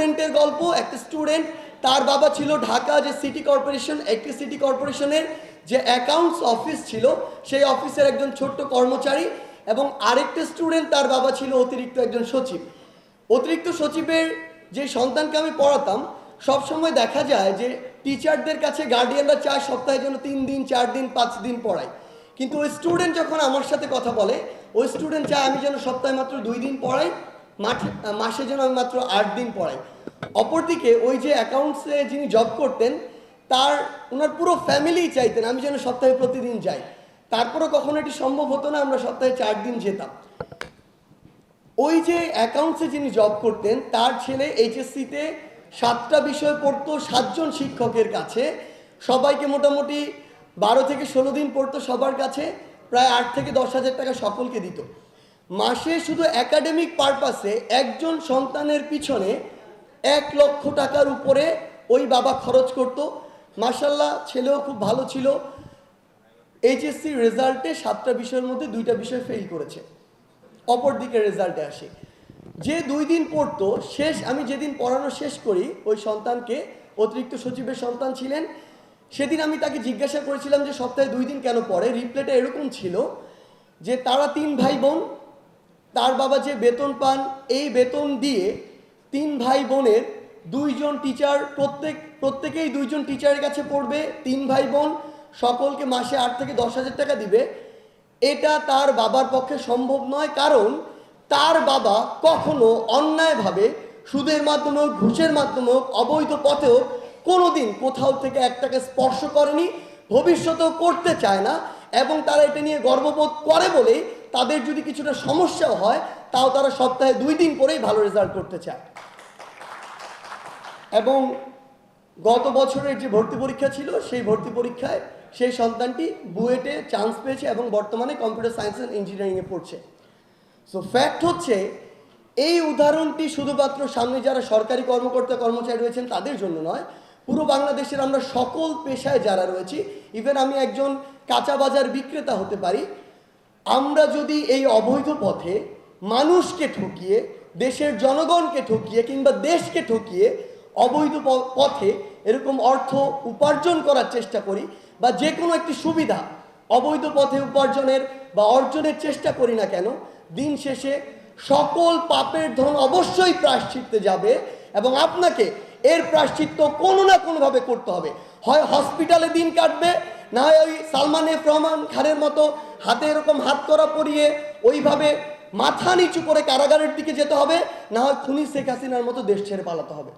স্টুডেন্টের গল্প, একটা স্টুডেন্ট তার বাবা ছিল ঢাকা যে সিটি কর্পোরেশন একটি সিটি কর্পোরেশনের যে অ্যাকাউন্টস অফিস ছিল, সেই অফিসের একজন ছোট্ট কর্মচারী এবং আরেকটা স্টুডেন্ট তার বাবা ছিল অতিরিক্ত একজন সচিব। অতিরিক্ত সচিবের যে সন্তানকে আমি পড়াতাম সব সময় দেখা যায় যে টিচারদের কাছে গার্ডিয়ানরা চায় সপ্তাহে যেন তিন দিন, চার দিন, পাঁচ দিন পড়ায়। কিন্তু ওই স্টুডেন্ট যখন আমার সাথে কথা বলে, ওই স্টুডেন্ট চায় আমি যেন সপ্তাহে মাত্র দুই দিন পড়াই মাঠে মাসে যেন আমি মাত্র আট দিন পড়াই। অপরদিকে ওই যে অ্যাকাউন্টসে যিনি জব করতেন, তার ওনার পুরো ফ্যামিলি চাইতেন, আমি যেন সপ্তাহে প্রতিদিন যাই। তারপরও কখনো এটি সম্ভব হতো না, আমরা সপ্তাহে চার দিন যেতাম। ওই যে অ্যাকাউন্টসে যিনি জব করতেন, তার ছেলে এইচএসসিতে সাতটা বিষয় পড়তো সাতজন শিক্ষকের কাছে। সবাইকে মোটামুটি বারো থেকে ষোলো দিন পড়তো সবার কাছে, প্রায় আট থেকে দশ হাজার টাকা সকলকে দিত। মাসে শুধু একাডেমিক পারপাসে একজন সন্তানের পিছনে এক লক্ষ টাকার উপরে ওই বাবা খরচ করত। মাসাল্লাহ ছেলেও খুব ভালো ছিল। এইচএসসি রেজাল্টে সাতটা বিষয়ের মধ্যে দুইটা বিষয় ফেল করেছে। অপর দিকে রেজাল্টে আসে। যে দুই দিন পড়তো, শেষ, আমি যেদিন পড়ানো শেষ করি, ওই সন্তানকে অতিরিক্ত সচিবের সন্তান ছিলেন। সেদিন আমি তাকে জিজ্ঞাসা করেছিলাম যে সপ্তাহে দুই দিন কেন পড়ে? রিপ্লেটা এরকম ছিল যে তারা তিন ভাই বোন তার বাবা যে বেতন পান, এই বেতন দিয়ে তিন ভাই বোনের দুইজন টিচার প্রত্যেক, প্রত্যেকেই দুইজন টিচারের কাছে পড়বে, তিন ভাই বোন, সকলকে মাসে আট থেকে দশ হাজার টাকা দিবে। এটা তার বাবার পক্ষে সম্ভব নয়, কারণ তার বাবা কখনো অন্যায়ভাবে সুদের মাধ্যমে হোক, ঘুষের মাধ্যমে হোক, অবৈধ পথেও কোনোদিন কোথাও থেকে একটাকে স্পর্শ করেনি, ভবিষ্যতেও করতে চায় না, এবং তারা এটা নিয়ে গর্ববোধ করে বলেই তাদের যদি কিছুটা সমস্যাও হয়, তাও তারা সপ্তাহে দুই দিন পরেই ভালো রেজাল্ট করতে চায়। এবং গত বছরের যে ভর্তি পরীক্ষা ছিল, সেই ভর্তি পরীক্ষায় সেই সন্তানটি বুয়েটে চান্স পেয়েছে এবং বর্তমানে কম্পিউটার সায়েন্স অ্যান্ড ইঞ্জিনিয়ারিংয়ে পড়ছে। সো ফ্যাক্ট হচ্ছে, এই উদাহরণটি শুধুমাত্র সামনে যারা সরকারি কর্মকর্তা কর্মচারী রয়েছেন, তাদের জন্য নয়, পুরো বাংলাদেশের আমরা সকল পেশায় যারা রয়েছি ইভেন আমি একজন কাঁচা বাজার বিক্রেতা হতে পারি আমরা যদি এই অবৈধ পথে মানুষকে ঠকিয়ে, দেশের জনগণকে ঠকিয়ে কিংবা দেশকে ঠকিয়ে অবৈধ পথে এরকম অর্থ উপার্জন করার চেষ্টা করি বা যে কোনো একটি সুবিধা অবৈধ পথে উপার্জনের বা অর্জনের চেষ্টা করি না কেন, দিন শেষে সকল পাপের ধন অবশ্যই প্রায়শ্চিত্তে যাবে এবং আপনাকে এর প্রায়শ্চিত্ত কোনো না কোনোভাবে করতে হবে। হয় হসপিটালে দিন কাটবে না ওই সালমান এফ রহমান খানের মতো হাতে এরকম হাত করা পরিয়ে ওইভাবে মাথা নিচু করে কারাগারের দিকে যেতে হবে, না হয় খুনি শেখ হাসিনার মতো দেশ ছেড়ে পালাতে হবে।